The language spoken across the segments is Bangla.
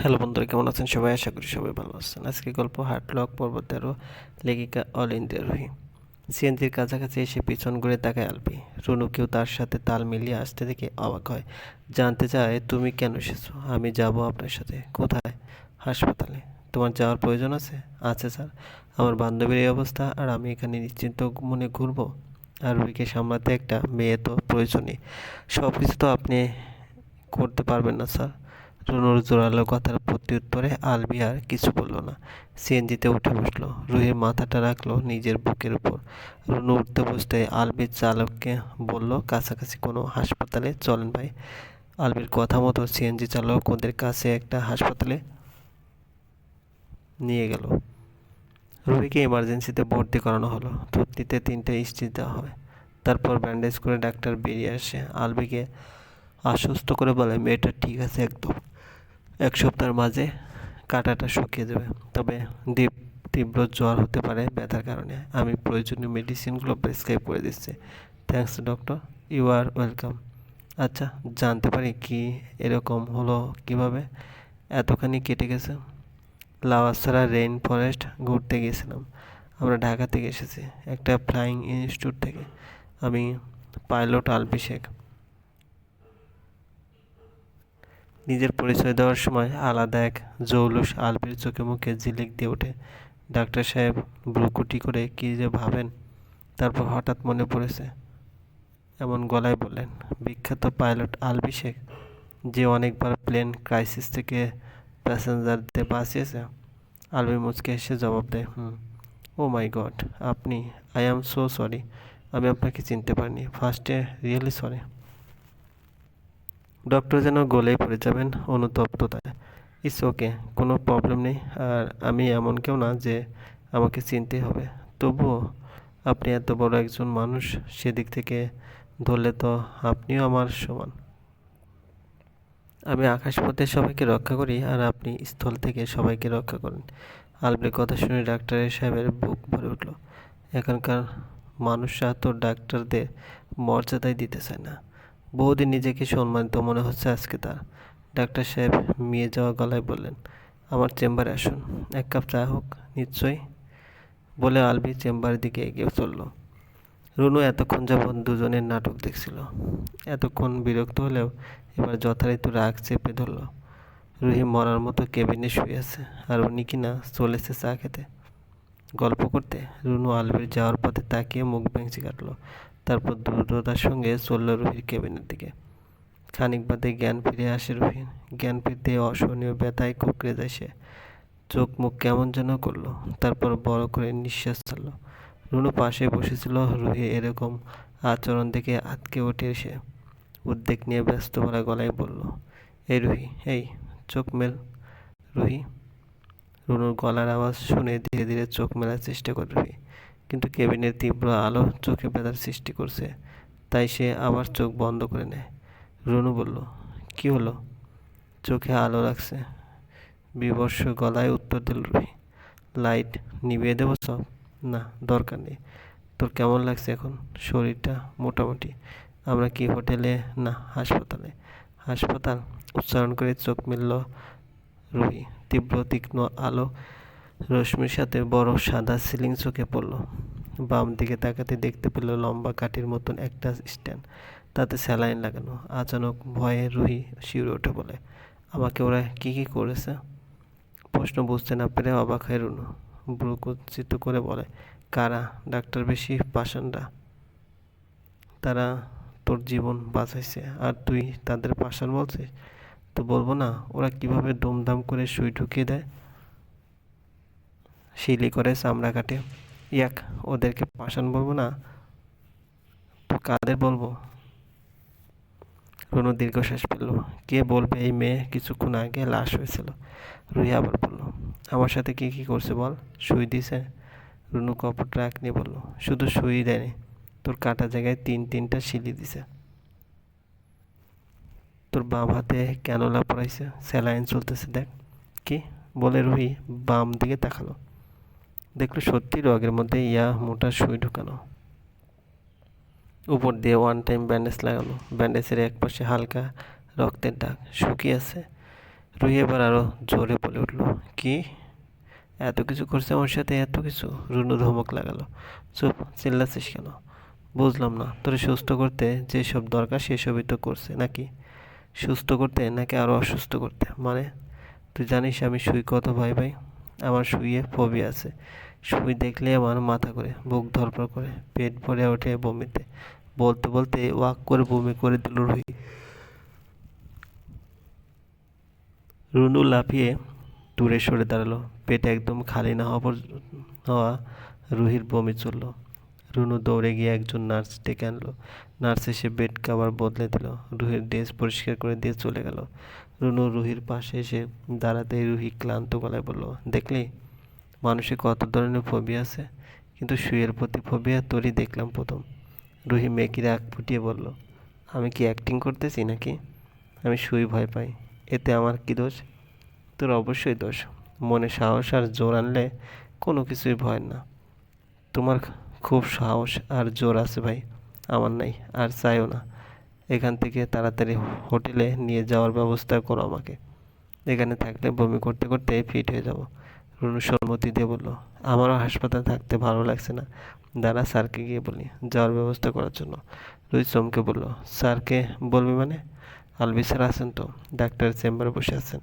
হ্যালো বন্ধুরা, কেমন আছেন? সবাই আশা করি সবাই ভালো আছেন। আজকে গল্প হাটলক পর্বত তেরো, লেখিকা অল ইন্ডিয়া রুহি সিএনজির কাছাকাছি এসে পিছন ঘুরে তাকায় আলবি রুনুকেও তার সাথে তাল মিলিয়ে আসতে দেখে অবাক হয়। জানতে চায়, তুমি কেন এসেছ? আমি যাব আপনার সাথে। কোথায়? হাসপাতালে। তোমার যাওয়ার প্রয়োজন আছে? আছে, স্যার। আমার বান্ধবীর এই অবস্থা, আর আমি এখানে নিশ্চিন্ত মনে ঘুরবো। আর রুহিকে সামলাতে একটা মেয়ে তো প্রয়োজনই। সব কিছু তো আপনি করতে পারবেন না, স্যার। রুনুর জোরালো কথার প্রত্যুত্তরে আলবি আর কিছু বলল না। সিএনজিতে উঠে বসল। রুহির মাথাটা রাখল নিজের বুকের উপর। রুনু উঠতে বসতে আলবির চালককে বলল, কাছাকাছি কোনো হাসপাতালে চলেন ভাই। আলবির কথা মতো সিএনজি চালক ওদের কাছে একটা হাসপাতালে নিয়ে গেল। রুহিকে ইমার্জেন্সিতে ভর্তি করানো হলো। থুতনিতে তিনটে স্টিচ দেওয়া হয় তারপর ব্যান্ডেজ করে ডাক্তার বেরিয়ে আসে। আলবিকে আশ্বস্ত করে বলে, মেয়েটা ঠিক আছে একদম। এক সপ্তাহের মাঝে কাটাটা শুকিয়ে যাবে। তবে দীপ তীব্র জ্বর হতে পারে ব্যথার কারণে। আমি প্রয়োজনীয় মেডিসিনগুলো প্রেসক্রাইব করে দিচ্ছি। Thanks doctor you are welcome আচ্ছা জানতে পারি কি এরকম হলো কীভাবে? এতখানি কেটে গেছে। লাওয়াছড়া রেইন ফরেস্ট ঘুরতে গিয়েছিলাম। আমরা ঢাকা থেকে এসেছি, একটা ফ্লাইং ইনস্টিটিউট থেকে। আমি পাইলট আলবি শেখ নিজের পরিচয় দেওয়ার সময় আলাদা এক জৌলুস আলবির চোখে মুখে ঝিলিক দিয়ে ওঠে। ডাক্তার সাহেব ভ্রুকুটি করে কী যে ভাবেন, তারপর হঠাৎ মনে পড়েছে, এমন গলায় বললেন, বিখ্যাত পাইলট আলবি শেখ, যে অনেকবার প্লেন ক্রাইসিস থেকে প্যাসেঞ্জারদের বাঁচিয়েছে। আলবি মুচকে এসে জবাব দেয়, হুম, ও মাই গড, আপনি, আই অ্যাম সো সরি, আমি আপনাকে চিনতে পারিনি, ফার্স্টে রিয়েলি সরি। ডক্টর যেন গলেই পড়ে যাবেন অনুতপ্ততায়। ইটস ওকে, কোনো প্রবলেম নেই। আর আমি এমন কেউ না যে আমাকে চিনতে হবে। তবুও আপনি এত বড় একজন মানুষ, সেদিক থেকে ধরলে তো আপনিও আমার সমান। আমি আকাশপথে সবাইকে রক্ষা করি আর আপনি স্থল থেকে সবাইকে রক্ষা করেন। আলবের কথা শুনে ডাক্তারের সাহেবের বুক ভরে উঠল। এখানকার মানুষরা তো ডাক্তারদের মর্যাদাই দিতে চায় না। বহুদিন নিজেকে সম্মানিত মনে হচ্ছে আজকে তার। ডাক্তার সাহেব মিয়ে যাওয়া গলায় বললেন, আমার চেম্বারে আসুন, এক কাপ চা হোক, নিশ্চয়ই। বলে আলবি চেম্বারের দিকে এগিয়ে চলল। রুনু এতক্ষণ যাবৎ দুজনের নাটক দেখছিল। এতক্ষণ বিরক্ত হলেও এবার যথারীতি রাগ চেপে ধরল। রুহি মরার মতো কেবিনে শুয়ে আছে, আর উনি কিনা চলেছে চা খেতে। গল্প করতে রুনু আলবির যাওয়ার পথে তাকিয়ে মুখ ভেঙচি কাটলো। তারপর দ্রুততার সঙ্গে চলল রুহির কেবিনের দিকে। খানিক বাদে জ্ঞান ফিরে আসে রুহির। জ্ঞান ফিরতে অসহনীয় ব্যথায় কুকড়ে যায় সে। চোখ মুখ কেমন যেন করল। তারপর বড় করে নিঃশ্বাস ছাড়লো। রুনু পাশে বসেছিল রুহি এরকম আচরণ দেখে আটকে ওঠে সে। উদ্বেগ নিয়ে ব্যস্ত ভরা গলায় বলল, এই রুহি, এই, চোখ মেল। রুহি? রুনুর গলার আওয়াজ শুনে ধীরে ধীরে চোখ মেলার চেষ্টা করে রুহি। কিন্তু কেবিনের তীব্র আলো চোখে ব্যথার সৃষ্টি করছে। তাই সে আবার চোখ বন্ধ করে নেয়। রুনু বলল, কি হলো? চোখে আলো রাখছে। বিবর্ষ গলায় উত্তর দিল, রুহি, লাইট নিভিয়ে দেবো সব? না, দরকার নেই। তোর কেমন লাগছে এখন? শরীরটা মোটামুটি। আমরা কি হোটেলে? না, হাসপাতালে। হাসপাতাল? উচ্চারণ করে চোখ মিলল রুহি। তীব্র, তীক্ষ্ণ আলো রশ্মির সাথে বড় সাদা সিলিং চোখে পড়ল। বাম দিকে তাকাতে দেখতে পেল লম্বা কাঠির মতন একটা স্ট্যান্ড। তাতে স্যালাইন লাগানো, আচানক ভয়ে রুহি শিউরে ওঠে বলে, আমাকে ওরা কি কি করেছে? প্রশ্ন বুঝতে না পেরে অবাক হয়ে রুনু। ব্রুকুচিত করে বলে, কারা? ডাক্তার বেশি পাষাণরা। তারা তোর জীবন বাঁচাইছে, আর তুই তাদের পাষাণ বলছিস? তো বলব না, ওরা কীভাবে দুমদাম করে সুই ঢুকিয়ে দেয়? শিলি করে চামড়া কাটে। ইয়াক, ওদেরকে পাষাণ বলব না তো কাদের বলব। রুনু দীর্ঘশ্বাস পেল কে বলবে এই মেয়ে? কিছুক্ষণ আগে লাশ হয়েছিল। রুহি আবার বলল, আমার সাথে কি কি করছে বল? সুই দিছে? রুনু কপট রাগ নিয়ে বলল, শুধু সুই দেয়নি, তোর কাটা জায়গায় তিন তিনটা শিলি দিছে। তোর বাম হাতে ক্যানোলা পড়াইছে, স্যালাইন চলতেছে দেখ। কি? বলে রুহি বাম দিকে তাকালো। দেখল সত্যি রগের মধ্যে ইয়া মোটা সুই ঢুকানো। উপর দিয়ে ওয়ান টাইম ব্যান্ডেজ লাগানো। ব্যান্ডেজের এক পাশে হালকা রক্তের দাগ। শুকিয়ে আছে। রুহি এবার আরও জোরে বলে উঠল, কি? এত কিছু করছে আমার সাথে? এত কিছু? রুনু ধমক লাগালো, চুপ, চিল্লাচ্ছিস কেন? বুঝলাম না। তোরে সুস্থ করতে যেসব দরকার সেসবই তো করছে, নাকি? সুস্থ করতে নাকি আরও অসুস্থ করতে? মানে তুই জানিস আমি শুই কত ভাই ভাই? আমার শুয়ে ফবি আছে। শুই দেখলে আমার মাথা করে বুক ধরপড় করে, পেট ভরে ওঠে বমিতে। বলতে বলতে ওয়াক করে বমি করে দিল রুহি। রুনু লাফিয়ে দূরে সরে দাঁড়াল। পেট একদম খালি না হওয়া হওয়া রুহির বমি চলল। রুনু দৌড়ে গিয়ে একজন নার্স ডেকে আনলো। নার্স এসে বেড কাভার বদলে দিল। রুহির ড্রেস পরিষ্কার করে দিয়ে চলে গেল। রুনু রুহির পাশে এসে দাঁড়াতে রুহি ক্লান্ত গলায় বলল, দেখলি? মানুষের কত ধরনের ফবি আছে, কিন্তু শুয়ের প্রতি ফোবিয়া তোরই দেখলাম প্রথম। রুহি মেকিরে আগ ফুটিয়ে বলল, আমি কি অ্যাক্টিং করতেছি নাকি? আমি শুই ভয় পাই। এতে আমার কি দোষ? তোর অবশ্যই দোষ। মনে সাহস আর জোর আনলে কোনো কিছুই ভয় না। তোমার খুব সাহস আর জোর আছে ভাই, আমার নাই, আর চাইও না। এখান থেকে তাড়াতাড়ি হোটেলে নিয়ে যাওয়ার ব্যবস্থা করো আমাকে। এখানে থাকলে বমি করতে করতে ফিট হয়ে যাব। রুনু সম্মতি দিয়ে বলল, আমারও হাসপাতালে থাকতে ভালো লাগছে না। দাঁড়া স্যারকে গিয়ে বলি যাওয়ার ব্যবস্থা করার জন্য। রুই চমকে বলল, স্যারকে বলবি মানে? আলবি স্যার আছেন তো, ডাক্তারের চেম্বারে বসে আছেন।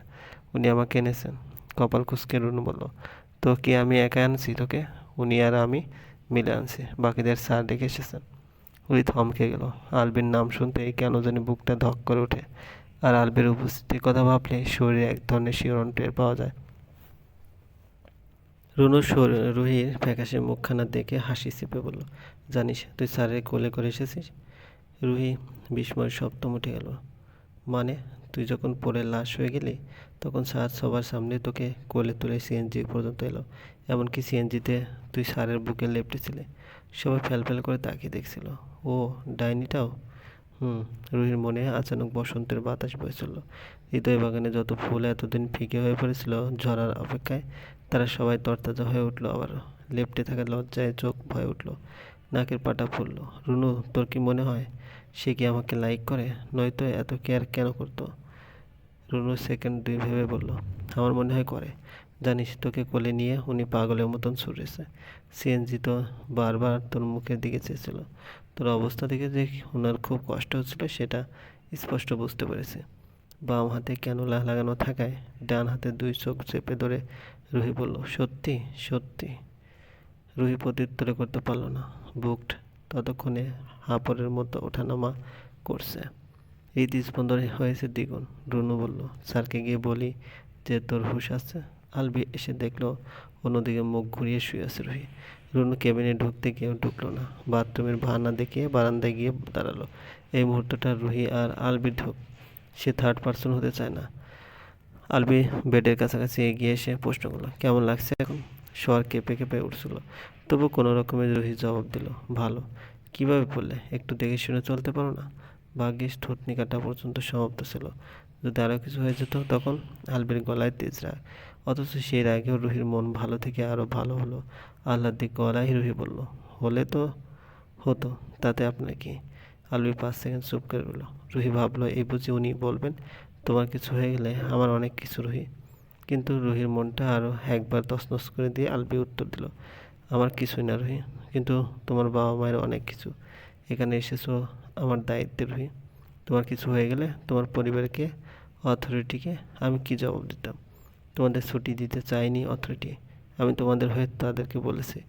উনি আমাকে এনেছেন। কপাল কুসকে রুনু বলল, তো কি আমি একা আনছি তোকে? উনি আর আমি মিলে আনছি, বাকিদের স্যার ডেকে এসেছেন। উনি থমকে গেল, আলবির নাম শুনতে শুনতেই কেন জানি বুকটা ধক করে ওঠে। আর আলবির উপস্থিতির কথা ভাবলে শরীরে এক ধরনের শিহরণ টের পাওয়া যায়। রুনু রুহির ফ্যাকাশে মুখখানা দেখে হাসি চেপে বলল, জানিস, তুই স্যারের কোলে করে এসেছিস? রুহি বিস্ময়ের সপ্তম উঠে গেল মানে তুই যখন পরে লাশ হয়ে গেলি, তখন স্যার সবার সামনে তোকে কোলে তুলে সিএনজি পর্যন্ত এলো। এমনকি সিএনজিতে তুই স্যারের বুকে লেপটেছিলে, সবাই ফ্যাল করে তাকিয়ে দেখছিল। ও, ডাইনিটাও? হুম, রুহির মনে আচানক বসন্তের বাতাস বয়ে হৃদয় বাগানে যত ফুল এতদিন ফিকে হয়ে পড়েছিল, ঝরার অপেক্ষায় তারা সবাই তরতাজা হয়ে উঠল, আবার লেপটে থাকা লজ্জায় চোখ ভয়ে উঠল, নাকের পাটা ফুললো। রুনু, তোর কি মনে হয় সে কি আমাকে লাইক করে? নয়তো এত কেয়ার কেন করতো? রুনু সেকেন্ড দুই ভেবে বলল, আমার মনে হয় করে। জানিস, তোকে কোলে নিয়ে উনি পাগলের মতন ছুটেছে। সিএনজি তো বারবার তোর মুখের দিকে চেয়েছিল। তোর অবস্থা দেখে যে ওনার খুব কষ্ট হচ্ছিল, সেটা স্পষ্ট বুঝতে পেরেছে। বাম হাতে ক্যানোলা লাগানো থাকায় ডান হাতে দুই চোখ চেপে ধরে রুহি বলল, সত্যি সত্যি। রুহি প্রত্যুত্তরে করতে পারল না। বুকড ততক্ষণে হাঁপড়ের মতো ওঠানামা করছে। এই হৃদস্পন্দনে হয়েছে দ্বিগুণ। রুনু বলল, স্যারকে গিয়ে বলি যে তোর হুশ আছে? আলবি এসে দেখল, অন্যদিকে মুখ ঘুরিয়ে শুয়ে আছে রুহি। রুনু কেবিনে ঢুকতে গিয়েও ঢুকলো না। বাথরুমের ভানা দেখিয়ে বারান্দায় গিয়ে দাঁড়াল। এই মুহূর্তটা রুহি আর আলবি ঢুক। সে থার্ড পার্সন হতে চায় না। আলবি বেডের কাছাকাছি এগিয়ে এসে প্রশ্ন করল, কেমন লাগছে এখন? শোয়ার কেঁপে কেঁপে উঠছিল। তবু কোনো রকমের রুহি জবাব দিল, ভালো। কীভাবে পড়লে? একটু দেখে শুনে চলতে পারো না? ভাগ্যিস ঠোঁটনি কাটা পর্যন্ত সমাপ্ত ছিল। যদি আরও কিছু হয়ে যেত তখন আলবির গলায় তেজ রাগ। অথচ সেই রাগেও রুহির মন ভালো থেকে আরও ভালো হলো। আল্লাহর দিক গলায় রুহি বলল, হলে তো হতো, তাতে আপনার কি? আলবি পাঁচ সেকেন্ড চুপ করে রইল। রুহি ভাবলো, এই বুঝি উনি বলবেন তোমার কিছু হয়ে গেলে আমার অনেক কিছু, রুহি। কিন্তু রুহির মনটা আরও একবার তছনছ করে দিয়ে আলবি উত্তর দিল, আমার কিছুই না, রুহি। কিন্তু তোমার বাবা মায়ের অনেক কিছু। এখানে এসেছ আমার দায়িত্বে, রুহি। তোমার কিছু হয়ে গেলে তোমার পরিবারকে, অথরিটিকে আমি কি জবাব দিতাম? তোমাদের ছুটি দিতে চাইনি অথরিটি। আমি তোমাদের হয়ে তাদেরকে বলেছি।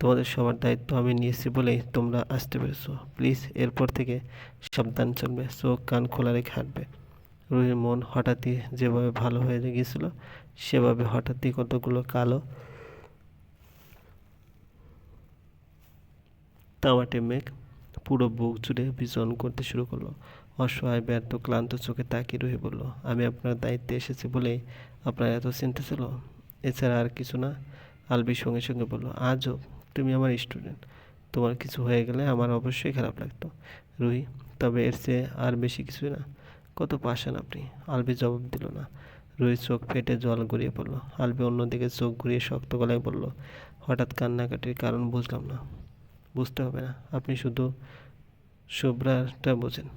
তোমাদের সবার দায়িত্ব আমি নিয়েছি বলেই তোমরা আসতে পেরেছ। প্লিজ, এরপর থেকে সাবধান চলবে। চোখ কান খোলা রেখে হাঁটবে। রুহির মন হঠাৎই যেভাবে ভালো হয়ে গিয়েছিল, সেভাবে হঠাৎই কতগুলো কালো তামাটে মেঘ পুরো বুক জুড়ে বিচরণ করতে শুরু করল। অসহায়, ব্যর্থ, ক্লান্ত চোখে তাকিয়ে রয়ে বলল, আমি আপনার দায়িত্বে এসেছি বলেই আপনার এত চিন্তা ছিল? এছাড়া আর কিছু না। আলবির সঙ্গে সঙ্গে বলল, আজও তুমি আমার স্টুডেন্ট। তোমার কিছু হয়ে গেলে আমার অবশ্যই খারাপ লাগতো। রুহি, তবে এর চেয়ে আর বেশি কিছুই না। কত পাশেন আপনি? আলবি জবাব দিল না। রুহির চোখ ফেটে জল গড়িয়ে পড়ল। আলবি অন্যদিকে চোখ ঘুরিয়ে শক্ত গলায় বলল, হঠাৎ কান্নাকাটির কারণ বুঝলাম না। বুঝতে হবে না। আপনি শুধু শুভ্রাটা বোঝেন।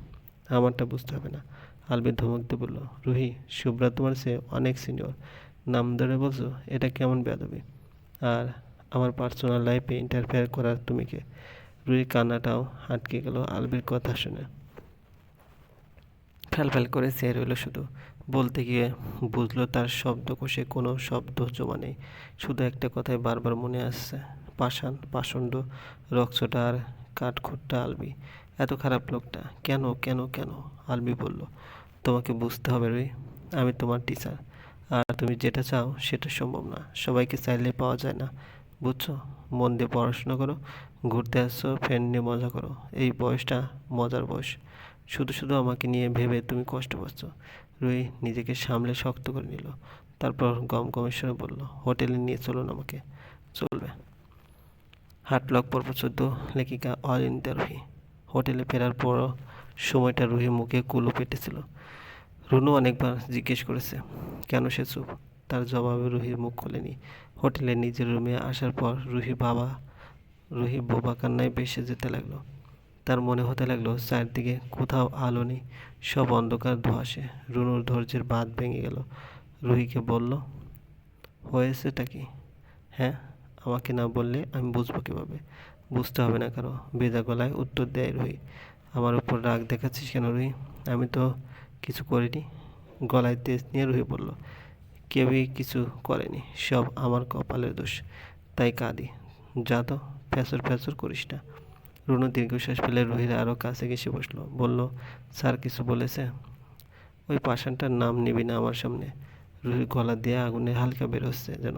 আমারটা বুঝতে হবে না। আলবি ধমক দিয়ে বলল, রুহি, শুভ্রা তোমার সে অনেক সিনিয়র। নাম ধরে বলছো, এটা কেমন বেদবি আর আমার পার্সোনাল লাইফে ইন্টারফেয়ার করার তুমি কে? কান্নাটাও আটকে গেল আলবির কথা শুনে। ফ্যাল ফ্যাল করে চেয়ে রইল শুধু বলতে গিয়ে বুঝলো তার শব্দকোষে কোনো শব্দ জমা নেই। শুধু একটা কথাই বারবার মনে আসছে, পাষাণ, পাষণ্ড রক্সটা আর কাঠখোট্টা আলবি। এত খারাপ লোকটা, কেন কেন কেন? আলবি বলল, তোমাকে বুঝতে হবে রে আমি তোমার টিচার আর তুমি যেটা চাও সেটা সম্ভব না, সবাইকে চাইলে পাওয়া যায় না। বুঝছ? মন দিয়ে পড়াশোনা করো, ঘুরতে আসছো ফ্রেন্ড নিয়ে মজা করো। এই বয়সটা মজার বয়স। শুধু শুধু আমাকে নিয়ে ভেবে তুমি কষ্ট পাচ্ছ। রুই নিজেকে সামলে শক্ত করে নিল। তারপর গম গমেশ্বরে বলল, হোটেলে নিয়ে চলুন আমাকে। চলবে। হাটলক পর্ব চোদ্দ লেখিকা অরিন্দা রুহি হোটেলে ফেরার পর সময়টা রুহি মুখে কুলো পেটেছিল। রুনু অনেকবার জিজ্ঞেস করেছে, কেন সে চুপ? তার জবাবে রুহির মুখ খোলেনি। হোটেলে নিজের রুমে আসার পর রুহি বাবা রুহি বোবা কান্নায় বেসে যেতে লাগল। তার মনে হতে লাগল, চারদিকে কোথাও আলো নেই, সব অন্ধকার ধোয়াশে। রুনুর ধৈর্যের বাঁধ ভেঙে গেল। রুহিকে বলল, হয়েছেটা কি? হ্যাঁ আমাকে না বললে আমি বুঝব কীভাবে? বুঝতে হবে না কারও বেজা গলায় উত্তর দেয় রুহি। আমার উপর রাগ দেখাচ্ছিস কেন রুহি? আমি তো কিছু করিনি। গলায় তেজ নিয়ে রুহি বলল, কেউই কিছু করেনি, সব আমার কপালের দোষ। তাই কাঁদি। যা তো ফ্যাসর ফ্যাসর করিস না। রুনু দীর্ঘশ্বাস ফেলে রুহির আরও কাছে ঘেসে বসল, বলল, স্যার, কিছু বলেছে? ওই পাষাণটার নাম নিবি না আমার সামনে। রুহির গলা দিয়ে আগুনে হালকা বেরোচ্ছে যেন।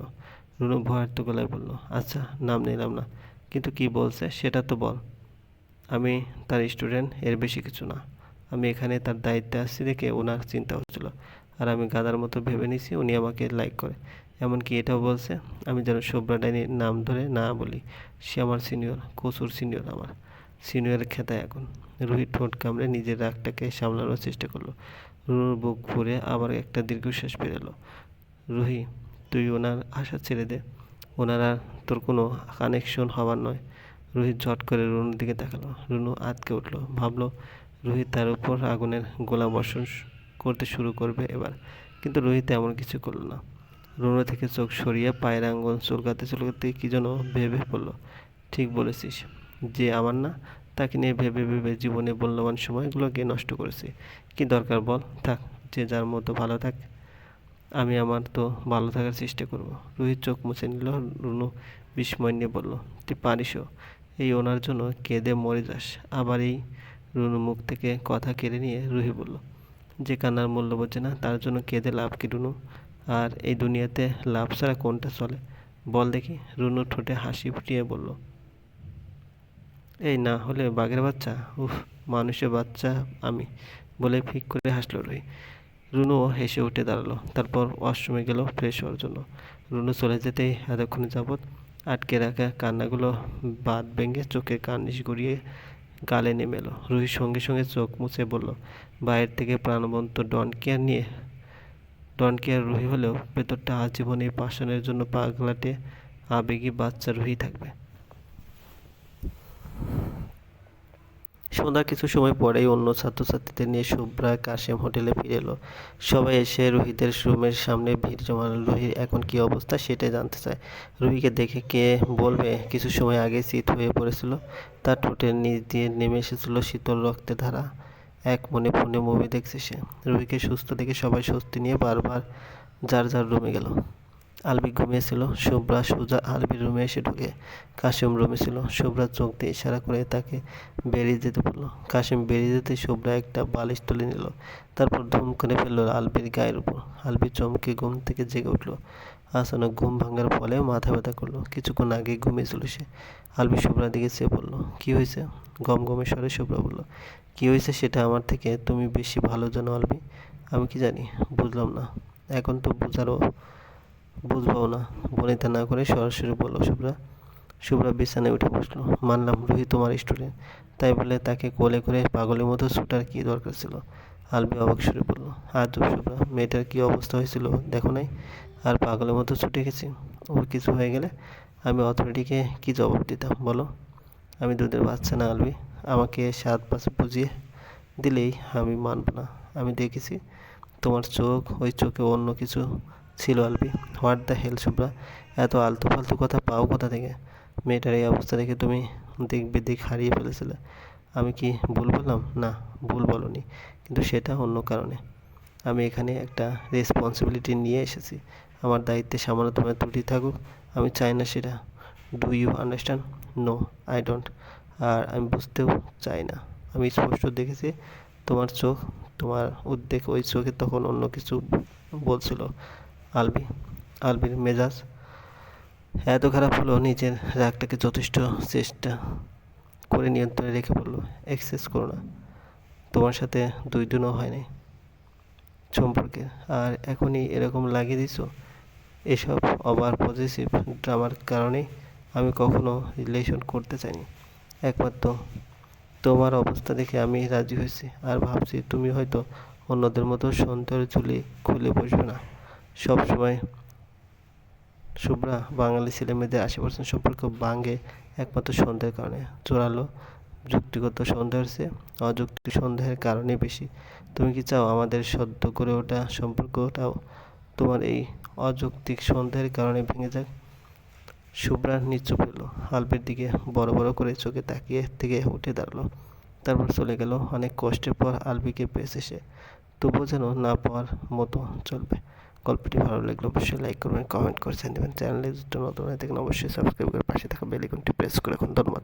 রুনু ভয়ার্থ গলায় বলল আচ্ছা নাম নিলাম না, কিন্তু কি বলছে সেটা তো বল। আমি তার স্টুডেন্ট, এর বেশি কিছু না। আমি এখানে তার দায়িত্বে আসছি দেখে ওনার চিন্তা হচ্ছিল। আর আমি গাদার মতো ভেবে নিছি উনি আমাকে লাইক করে। এমনকি এটাও বলছে, আমি যেন শুভ্রা ডাইনির নাম ধরে না বলি, সে আমার সিনিয়র কচুর সিনিয়র আমার। সিনিয়র খেতায় এখন। রুহি ঠোঁট কামড়ে নিজের রাগটাকে সামলানোর চেষ্টা করল। রুনুর বুক ভরে আবার একটা দীর্ঘশ্বাস বেরোলো রুহি, তুই ওনার আশা ছেড়ে দে। ওনার আর তোর কোনো কানেকশন হবার নয়। রুহিত ঝট করে রুনুর দিকে তাকালো। রুনু আতকে উঠল, ভাবলো রোহিত তার উপর আগুনের গোলা বর্ষণ করতে শুরু করবে এবার। কিন্তু রোহিত এমন কিছু করল না। রুনু থেকে চোখ সরিয়ে পায়ের আঙ্গুল চুলকাতে চুলকাতে কী যেন ভেবে পড়ল। ঠিক বলেছিস। যে আমার না, তাকে নিয়ে ভেবে ভেবে জীবনে মূল্যবান সময়গুলোকে নষ্ট করেছে। কি দরকার বল? থাক, যে যার মতো ভালো থাক, আমি আমার তো ভালো থাকার চেষ্টা করব। রোহিত চোখ মুছে নিল, রুনু বিস্ময় নিয়ে বলল, তুই পারিসও এই ওনার জন্য কেঁদে মরে যাস। আবার এই রুনু মুখ থেকে কথা কেড়ে নিয়ে রুহি বলল, যে কান্নার মূল্য বোঝে না, তার জন্য কেঁদে লাভ কি রুনু? আর এই দুনিয়াতে লাভ ছাড়া কোনটা চলে? বল দেখি। রুনু ঠোঁটে হাসি ফুটিয়ে বলল, এই না হলে বাঘের বাচ্চা? উফ, মানুষের বাচ্চা আমি। বলে ফিক করে হাসলো রুহি। রুনুও হেসে উঠে দাঁড়াল। তারপর ওয়াশরুমে গেল ফ্রেশ হওয়ার জন্য। রুনু চলে যেতেই এতক্ষণ যাবৎ আটকে রাখা কান্নাগুলো বাদ ভেঙে চোখে কার্নিশ গড়িয়ে গালে নেমে এলো। রুহি সঙ্গে সঙ্গে চোখ মুছে বলল বাইরের থেকে প্রাণবন্ত ডন কেয়ার নিয়ে ডন কেয়ার রুহি হলেও ভেতরটা আজীবন এই পাষাণের জন্য পাগলাটে, আবেগী বাচ্চা রুহি থাকবে। সন্ধ্যা কিছু সময় পরেই অন্য ছাত্রছাত্রীদের নিয়ে শুভ্রা কাশেম হোটেলে ফিরে এলো। সবাই এসে রুহিদের রুমের সামনে ভিড় জমানো রুহির এখন কি অবস্থা সেটাই জানতে চায়। রুহিকে দেখে কে বলবে, কিছু সময় আগে শীত হয়ে পড়েছিল। তার ঠোঁটের নিচ দিয়ে নেমে এসেছিল শীতল রক্তে ধারা। এক মনে ফোনে মুভি দেখছে সে। রুহিকে সুস্থ দেখে সবাই স্বস্তি নিয়ে বারবার যার যার রুমে গেল। আলবি ঘুমিয়েছিল, শুভ্রা, সোজা, আলবির রুমে এসে ঢুকে। কাশিম রুমে ছিল। শুভ্রা চোখ দিয়ে ইশারা করে তাকে বেরিয়ে যেতে বলল। কাশিম বেরিয়ে যেতে শুভ্রা একটা বালিশ তুলে নিল। তারপর ধুম করে ফেলল আলবির গায়ের উপর। আলবি চমকে ঘুম থেকে জেগে উঠল। আচানক ঘুম ভাঙার ফলে মাথা ব্যথা করল। কিছুক্ষণ আগে ঘুমিয়েছিল সে। আলবি শুভ্রার দিকে চেয়ে বলল, কী হয়েছে? গম গমে স্বরে শুভ্রা বলল কী হয়েছে সেটা আমার থেকে তুমি বেশি ভালো জানো আলবি? আমি কি জানি, বুঝলাম না। এখন তো বুঝারও বুঝবাও না। বনিতা না করে সরাসরি বলল, শুভ্রা শুভ্রা বিছানায় উঠে বসল। মানলাম রুহি তোমার স্টুডেন্ট তাই বলে তাকে কোলে করে পাগলের মতো ছুটার কী দরকার ছিল? আলবি অবাক সুরে বলল, আজব শুভ্রা, মেয়েটার কী অবস্থা হয়েছিল দেখো নাই? আর পাগলের মতো ছুটে গেছি ওর কিছু হয়ে গেলে আমি অথরিটিকে কী জবাব দিতাম বলো? আমি দুধের বাচ্চা না আলবি। আমাকে সাত পাশে বুঝিয়ে দিলেই আমি মানব না। আমি দেখেছি তোমার চোখ, ওই চোখে অন্য কিছু ছিল Albi. What the hell Shubhra? এত আলতু ফালতু কথা পাও কোথা থেকে? মেয়েটার এই অবস্থা দেখে তুমি দিক বিদিক হারিয়ে ফেলেছিলে। আমি কি ভুল বললাম? না, ভুল বলনি। কিন্তু সেটা অন্য কারণে। আমি এখানে একটা রেসপন্সিবিলিটি নিয়ে এসেছি। আমার দায়িত্বে সামান্য তোমার ত্রুটি থাকুক, আমি চাই না সেটা। Do you understand no I don't আর আমি বুঝতেও চাই না। আমি স্পষ্ট দেখেছি, তোমার চোখ, তোমার উদ্বেগ ওই চোখে তখন অন্য কিছু বলছিল। আলবি, আলবির মেজাজ এত খারাপ হলো, নিজের রাগটাকে যথেষ্ট চেষ্টা করে নিয়ন্ত্রণে রেখে বলল এক্সেস করো না। তোমার সাথে দুই দিনও হয়নি সম্পর্কে। আর এখনই এরকম লাগিয়ে দিছো? এসব ওভার পজিটিভ ড্রামার কারণেই আমি কখনো রিলেশন করতে চাইনি। একমাত্র তোমার অবস্থা দেখে আমি রাজি হয়েছি আর ভাবছি তুমি হয়তো অন্যদের মতো সৌন্দর্য ঝুলি খুলে বসবে না। সব সময় শুভ্রা বাঙালি ছেলে মেয়েদের আশি পার্সেন্ট সম্পর্ক ভাঙে একমাত্র সন্দেহের কারণে। জোরালো যুক্তিগত সন্দেহের চেয়ে অযৌক্তিক সন্দেহের কারণে বেশি। তুমি কি চাও আমাদের সদ্য করে ওঠা সম্পর্কটাও তোমার এই অযৌক্তিক সন্দেহের কারণে ভেঙে যাক? শুভ্রা নিচু পেল আলবের দিকে বড় বড় করে চোখে তাকিয়ে থেকে উঠে দাঁড়াল। তারপর চলে গেল অনেক কষ্টের পর আলবিকে পেয়েছে সে তবুও যেন না পাওয়ার মতো চলবে। গল্পটি ভালো লাগলে অবশ্যই লাইক করবেন, কমেন্ট করে দেবেন। চ্যানেলে নতুন হয়ে থাকেন, অবশ্যই সাবস্ক্রাইব করে পাশে থাকা বেলিকনটি প্রেস করে এখন ধন্যবাদ।